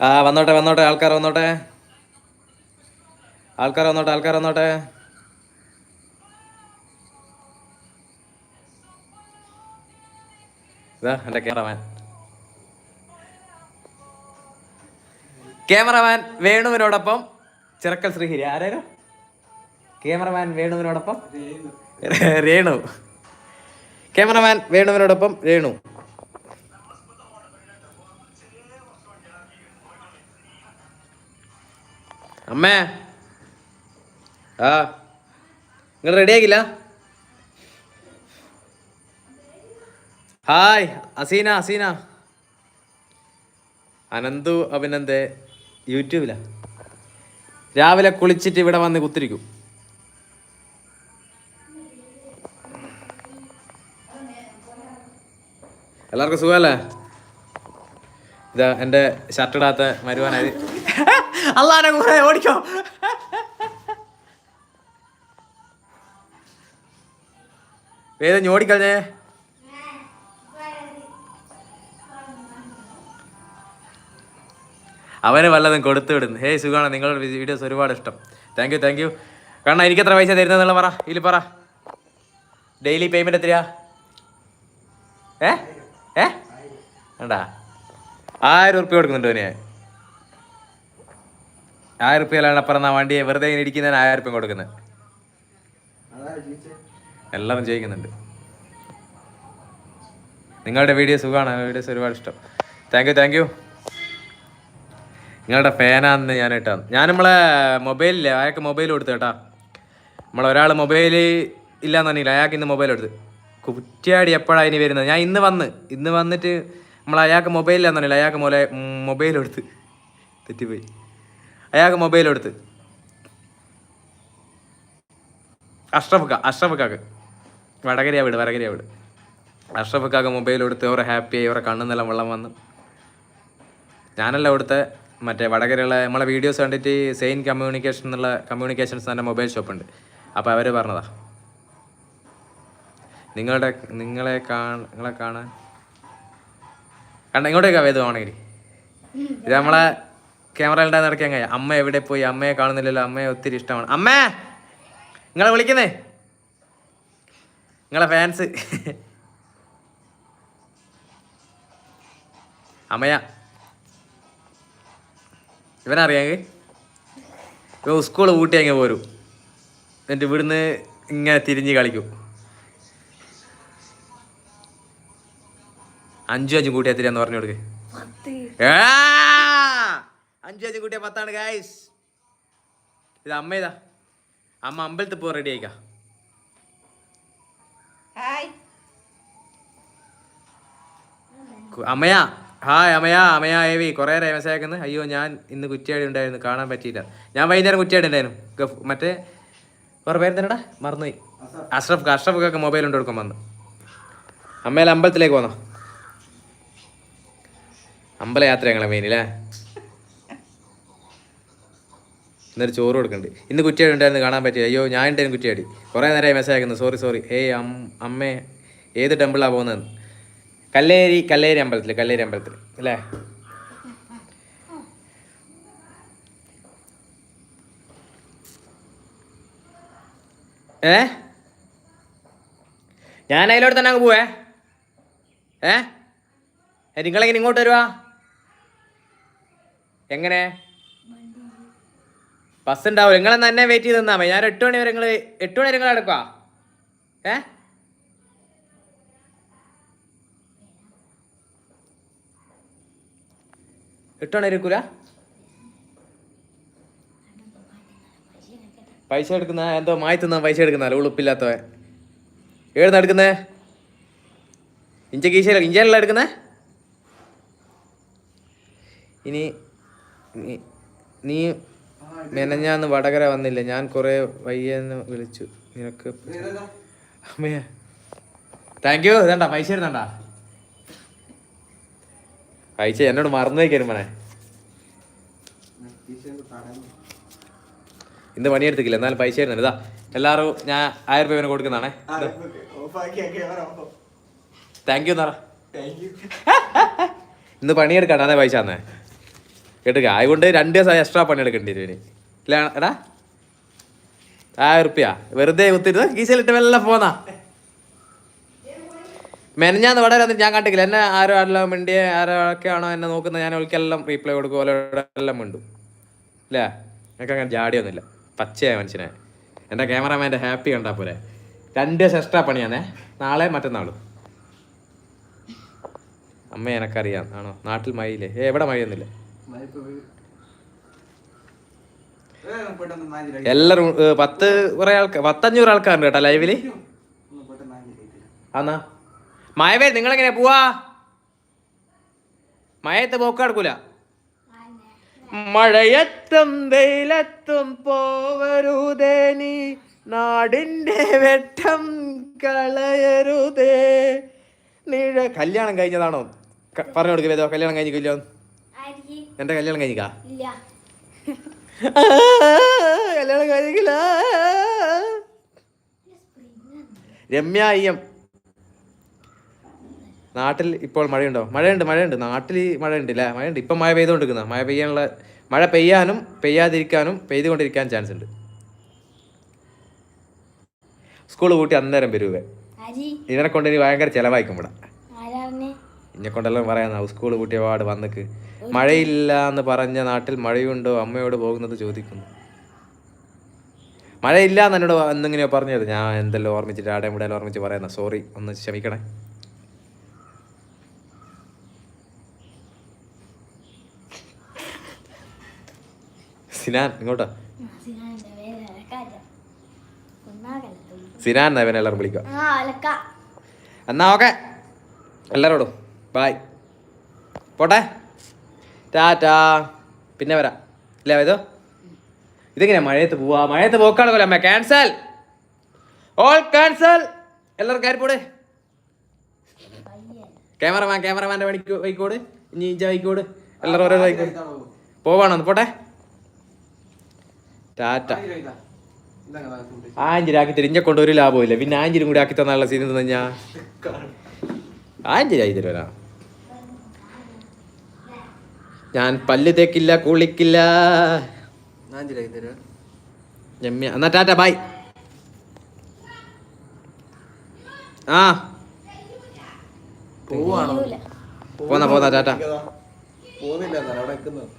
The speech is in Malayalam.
ആ വന്നോട്ടെ വന്നോട്ടെ ആൾക്കാർ വന്നോട്ടെ. ആൾക്കാർ വന്നോട്ടെ ആൾക്കാർ വന്നോട്ടെ. ഇതാ ക്യാമറമാൻ. ക്യാമറമാൻ വേണുവിനോടൊപ്പം ചിറക്കൽ ശ്രീഹിരി. ആരായിരുന്നു? ക്യാമറമാൻ വേണുവിനോടൊപ്പം? രേണു. ക്യാമറമാൻ വേണുവിനോടൊപ്പം രേണു. അമ്മേ. ആ. നിങ്ങൾ റെഡി ആക്കില്ല ഹായ് അസീന അസീന. അനന്തു അഭിനന്ദേ യൂട്യൂബിലാ. രാവിലെ കുളിച്ചിട്ട് ഇവിടെ വന്ന് കുത്തിരിക്കും. എല്ലാവർക്കും സുഖമല്ലേ? ഇതാ എന്റെ ഷർട്ടിടാത്ത മരുവാനായി. അള്ളാനെ കൂടെ ഓടിക്കോ വേദം ഓടിക്കളഞ്ഞേ അവന് വല്ലതും കൊടുത്തു വിടുന്നു. ഹേ സുഖമാണ്. നിങ്ങളുടെ വീഡിയോസ് ഒരുപാട് ഇഷ്ടം. താങ്ക് യു താങ്ക് യു കാരണം എനിക്ക് എത്ര പൈസ തരുന്നതെന്നുള്ള പറ. ഇതിൽ പറ. ഡെയിലി പേയ്മെന്റ് എത്രയാ? ഏ? ഏ? വേണ്ട ആയിരം ഉറുപ്പ്യ കൊടുക്കുന്നുണ്ട് ഞാൻ. ആയിരം റുപ്യാലാണ് അപ്പുറം ആ വണ്ടിയെ വെറുതെ ഇങ്ങനെ ഇരിക്കുന്നതിന് ആയിരം റുപ്യം കൊടുക്കുന്നത് എല്ലാവരും ജയിക്കുന്നുണ്ട്. നിങ്ങളുടെ വീഡിയോ സുഖമാണ്? വീഡിയോസ് ഒരുപാട് ഇഷ്ടം. താങ്ക് യു താങ്ക് യു നിങ്ങളുടെ ഫാനാന്ന് ഞാൻ ഇട്ടാ. ഞാൻ നമ്മളെ മൊബൈലില്ലേ അയാൾക്ക് മൊബൈൽ കൊടുത്തു കേട്ടാ. നമ്മളൊരാൾ മൊബൈൽ ഇല്ലാന്ന് പറഞ്ഞില്ല അയാൾക്ക് ഇന്ന് മൊബൈൽ എടുത്ത് കുറ്റിയാടി എപ്പോഴാണ് ഇനി വരുന്നത്? ഞാൻ ഇന്ന് വന്ന് ഇന്ന് വന്നിട്ട് നമ്മൾ അയാൾക്ക് മൊബൈലില്ലാന്ന് പറഞ്ഞില്ല അയാൾക്ക് മൊല മൊബൈൽ എടുത്ത് തെറ്റിപ്പോയി. അയാൾക്ക് മൊബൈൽ എടുത്ത് അഷ്റഫ് കാ അഷ്റഫ് കാക്ക് വടകരയാ വിട് വടകരയാ വീട്. അഷ്റഫ്ക്കാക്ക് മൊബൈൽ എടുത്ത് ഓരോ ഹാപ്പിയായി ഓരോ കണ്ണെന്നെല്ലാം വെള്ളം വന്ന്. ഞാനല്ല അവിടുത്തെ മറ്റേ വടകരയുള്ള നമ്മളെ വീഡിയോസ് കണ്ടിട്ട് സെയിൻ കമ്മ്യൂണിക്കേഷൻ എന്നുള്ള കമ്മ്യൂണിക്കേഷൻസ് തന്നെ മൊബൈൽ ഷോപ്പുണ്ട് അപ്പോൾ അവർ പറഞ്ഞതാ. നിങ്ങളുടെ നിങ്ങളെ കാണ നിങ്ങളെ കാണാൻ. കണ്ട ഇങ്ങോട്ടേക്കാ വേദമാണെങ്കിൽ ഇത് നമ്മളെ ക്യാമറ ഉണ്ടാകുന്ന ഇറക്കിയാൽ കഴിയാം. അമ്മ എവിടെ പോയി? അമ്മയെ കാണുന്നില്ലല്ലോ. അമ്മയെ ഒത്തിരി ഇഷ്ടമാണ്. അമ്മേ! നിങ്ങളെ വിളിക്കുന്നേ. നിങ്ങളെ ഫാൻസ് അമ്മയാ. ഇവനറിയാമെങ്കിൽ ഇവ സ്കൂൾ ഊട്ടി അങ്ങ് പോരും. എന്നിട്ട് ഇവിടുന്ന് ഇങ്ങനെ തിരിഞ്ഞ് കളിക്കും. അഞ്ചു അഞ്ചും കൂട്ടി എത്തിരാന്ന് പറഞ്ഞു കൊടുക്ക്. ആ! അഞ്ചു അഞ്ചും കൂട്ടിയ പത്താണ് ഗായ്സ് ഇത് അമ്മ ഇതാ അമ്മ അമ്പലത്തിൽ പോ റെഡി ആയിക്കാ. അമ്മയാ. ഹായ് അമ്മയാ. അമ്മയാ ഏവി കുറേ നേരം മെസ്സേജ് അയ്യോ ഞാൻ ഇന്ന് കുറ്റിയാടി ഉണ്ടായിരുന്നു. കാണാൻ പറ്റിയില്ല. ഞാൻ വൈകുന്നേരം കുറ്റിയാടി ഉണ്ടായിരുന്നു. മറ്റേ വേറെ പേര് തന്നെടാ മറന്നുപോയി. അഷ്റഫ് അഷ്റഫ് ഒക്കെ മൊബൈൽ കൊണ്ട് കൊടുക്കാൻ വന്നു. അമ്മയിൽ അമ്പലത്തിലേക്ക് പോന്നോ? അമ്പല യാത്ര ഞങ്ങളെ മെയിൻ അല്ലേ എന്നിട്ട് ചോറ് കൊടുക്കുന്നുണ്ട് ഇന്ന് കുറ്റിയാടി ഉണ്ടായിരുന്നു കാണാൻ പറ്റി അയ്യോ ഞാൻ ഉണ്ടായിരുന്നു കുറ്റിയാടി കുറേ നേരമായി മെസ്സേജ് അയക്കുന്നു. സോറി സോറി ഏയ് അമ്മേ ഏത് ടെമ്പിളാണ് പോകുന്നത് കല്ലേരി കല്ലേരി അമ്പലത്തിൽ കല്ലേരി അമ്പലത്തിൽ അല്ലേ? ഏ? ഞാൻ അതിലോട്ട് തന്നെ അങ്ങ് പോവേ. ഏ, നിങ്ങളെങ്ങനെ ഇങ്ങോട്ട് വരുവാ? എങ്ങനെ? ബസ് ഉണ്ടാവും നിങ്ങൾ തന്നെ വെയിറ്റ് ചെയ്ത് നിന്നാ മതി. ഞാൻ എട്ട് മണി വരെ നിങ്ങൾ എട്ട് മണി വരെ നിങ്ങൾ എടുക്കുക ഏ? എട്ട് മണി എടുക്കൂല പൈസ എടുക്കുന്ന എന്തോ മായി തിന്നാ പൈസ എടുക്കുന്ന ഉളുപ്പില്ലാത്തവൻ. ഏടുന്ന എടുക്കുന്നേ? ഇഞ്ച കീശയില ഇഞ്ചയിലല്ല എടുക്കുന്നേ? ഇനി നീ മെനഞ്ഞാന്ന് വടകര വന്നില്ല? ഞാൻ കുറെ വയ്യെന്ന് വിളിച്ചു. നിനക്ക് അമ്മേ. താങ്ക് യു ഇതണ്ട പൈസ ഇരുന്നണ്ട? പൈസ എന്നോട് മറന്നു വയ്ക്കാനും മനെ ഇന്ന് പണിയെടുത്തിക്കില്ല. എന്നാലും പൈസ ഇരുന്നുണ്ട് ഇതാ എല്ലാവരും ഞാൻ ആയിരം രൂപ കൊടുക്കുന്നതാണേ. താങ്ക് യു എന്നാ ഇന്ന് പണിയെടുക്കണ്ട പൈസ തന്നേ. കേട്ടുക അതുകൊണ്ട് രണ്ട് ദിവസം എക്സ്ട്രാ പണി എടുക്കേണ്ടി വരും ഇനി. എടാ. ആയിരം റുപ്യ വെറുതെ കുത്തിരുന്ന് കീശയിലിട്ട് വെല്ല പോന്നാ. മെനഞ്ഞാന്ന് ഇവിടെ വന്നിട്ട് ഞാൻ കണ്ടിട്ടില്ല. എന്നെ ആരോ എല്ലാം മിണ്ടിയ ആരൊക്കെയാണോ എന്നെ നോക്കുന്നത്. ഞാൻ അവൾക്കെല്ലാം റീപ്ലൈ കൊടുക്കും എല്ലാം മിണ്ടും. അല്ലേ എനിക്ക് അങ്ങനെ ജാടിയൊന്നുമില്ല. പച്ചയായ മനുഷ്യനെ എന്റെ ക്യാമറാമാന്റെ ഹാപ്പി കണ്ടാ പോരെ. രണ്ട് ദിവസം എക്സ്ട്രാ പണിയാണേ നാളെ മറ്റന്നാളും. അമ്മ എനക്കറിയാം. ആണോ? നാട്ടിൽ മഴയില്ലേ? ഏ എവിടെ മഴയൊന്നുമില്ല. എല്ലാരും പത്ത് കുറെ ആൾക്കാർ പത്തഞ്ഞൂറ് ആൾക്കാരുണ്ട് കേട്ടോ ലൈവിൽ ആന്നാ. മഴവേ നിങ്ങളെങ്ങനെയാ പോവാ? മഴയത്ത് പോക്കടക്കൂല മഴയത്തും വെയിലത്തും പോവരുതേ നീ. നാടിന്റെ വെട്ടം കളയരുതേ. നിഴ കല്യാണം കഴിഞ്ഞതാണോ? പറഞ്ഞു കൊടുക്കേ കല്യാണം കഴിഞ്ഞില്ലോ ആയിരിക്കും എന്റെ കല്യാണം കഴിക്കാ കല്യാണം കഴിക്കില്ല രമ്യ അയ്യം നാട്ടിൽ ഇപ്പോൾ മഴയുണ്ടോ? മഴയുണ്ട് മഴയുണ്ട്. നാട്ടിൽ മഴയുണ്ട് അല്ലേ മഴയുണ്ട്. ഇപ്പം മഴ പെയ്തുകൊണ്ടിരിക്കുന്ന മഴ പെയ്യാനുള്ള മഴ പെയ്യാനും പെയ്യാതിരിക്കാനും പെയ്തുകൊണ്ടിരിക്കാൻ ചാൻസ് ഉണ്ട് സ്കൂൾ കൂട്ടി അന്നേരം വരുവേ. ഇതിനെ കൊണ്ട് ഇനി ഭയങ്കര ചിലവായിക്കും ഇവിടെ. എന്നെ കൊണ്ടെല്ലാം പറയാന്ന സ്കൂൾ കൂട്ടിയ പാട് വന്നിക്ക്. മഴയില്ല എന്ന് പറഞ്ഞ നാട്ടിൽ മഴയുണ്ടോ അമ്മയോട് പോകുന്നത് ചോദിക്കുന്നു. മഴയില്ല എന്ന് എന്നോട് എന്തെങ്ങനെയോ പറഞ്ഞത്. ഞാൻ എന്തെല്ലാം ഓർമ്മിച്ചിട്ട് ആടെ ഇവിടെ ഓർമ്മിച്ച് പറയുന്ന. സോറി ഒന്ന് ക്ഷമിക്കണേ. സിനാൻ ഇങ്ങോട്ടാ. സിനാൻ എന്നാ വിളിക്കാം വിളിക്കുക? എന്നാ ഓക്കെ. എല്ലാവരോടും. ബായ് പോട്ടെ? ടാറ്റാ. പിന്നെ വരാം. ഇല്ലേ ഇതോ ഇതെങ്ങനെയാ മഴയത്ത് പോവാ? മഴയത്ത് പോക്കാണല്ലോ അമ്മ ക്യാൻസൽ ഓൾ ക്യാൻസൽ എല്ലാവർക്കും പോടെ. ക്യാമറമാൻ ക്യാമറമാന്റെ പണിക്ക് വൈക്കോട്. ഇനി ഇഞ്ച വൈക്കോട്. എല്ലാവരും ഓരോ വൈക്കോട്. പോവാണോ പോട്ടെ. ടാറ്റ. ആഞ്ചിരി ആക്കി തരും ഇഞ്ഞെ കൊണ്ട് ഒരു ലാഭമില്ല പിന്നെ ആഞ്ചിരും കൂടി ആക്കി തന്നാലുള്ള സീൻ തന്നെ ഞാൻ ആഞ്ചിരി ആയി തരുവരാ ഞാൻ പല്ല് തേക്കില്ല കുളിക്കില്ല. രമ്യ എന്നാ ടാറ്റ ബായ് ആ. പോവാണോ. പോന്നാ പോന്നാ ടാറ്റ. പോകുന്നില്ല അവിടെ നിൽക്കുന്നത്